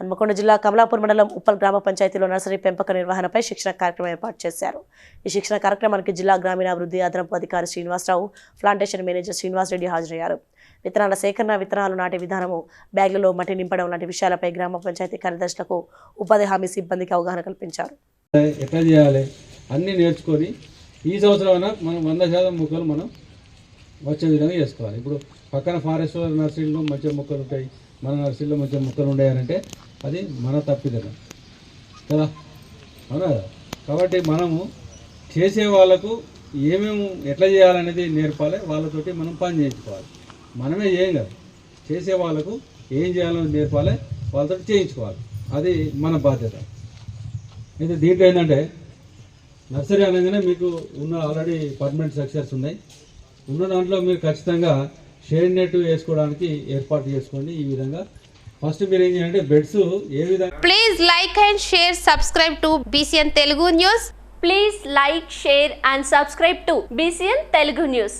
హన్మకొండ జిల్లా కమలాపూర్ మండలం ఉప్పల్ గ్రామ పంచాయతీలో నర్సరీ పెంపక నిర్వహణపై శిక్షణ కార్యక్రమం ఏర్పాటు చేశారు. ఈ శిక్షణ కార్యక్రమానికి జిల్లా గ్రామీణాభివృద్ధి అదనపు అధికారి శ్రీనివాసరావు ప్లాంటేషన్ మేనేజర్ శ్రీనివాస్ రెడ్డి హాజరయ్యారు. విత్తనాల సేకరణ విత్తనాలు నాటే విధానము బ్యాగులలో మట్టి నింపడం లాంటి విషయాలపై గ్రామ పంచాయతీ కార్యదర్శులకు ఉపాధి హామీ సిబ్బందికి అవగాహన కల్పించారు. ఎట్లా చేయాలి? అన్నీ నేర్చుకొని ఈ సంవత్సరం మనం వంద శాతం మొక్కలు మనం వచ్చే విధంగా చేసుకోవాలి. ఇప్పుడు పక్కన ఫారెస్ట్ నర్సరీలో మంచి మొక్కలు ఉంటాయి మన నర్సరీలో మంచి మొక్కలు ఉన్నాయనంటే అది మన తప్పిదనం కదా? అవునా కాబట్టి మనము చేసే వాళ్ళకు ఏమేమి ఎట్లా చేయాలనేది నేర్పాలి వాళ్ళతోటి మనం పని చేయించుకోవాలి. మనమే చేయం కదా? చేసే వాళ్ళకు ఏం చేయాలో నేర్పాలి వాళ్ళతో చేయించుకోవాలి. అది మన బాధ్యత. అయితే దీంట్లో ఏంటంటే నర్సరీ అనగానే మీకు ఉన్న ఆల్రెడీ పర్మనెంట్ స్ట్రక్చర్స్ ఉన్నాయి. ఉన్న దాంట్లో మీరు ఖచ్చితంగా షేడ్ నెట్ వేసుకోవడానికి ఏర్పాటు చేసుకోండి ఈ విధంగా. ఫస్ట్ మీరు ఏం చేయాలంటే బెడ్స్ ఏ విధంగా Please like and share, subscribe to BCN Telugu News. Please like, share and subscribe to BCN Telugu News.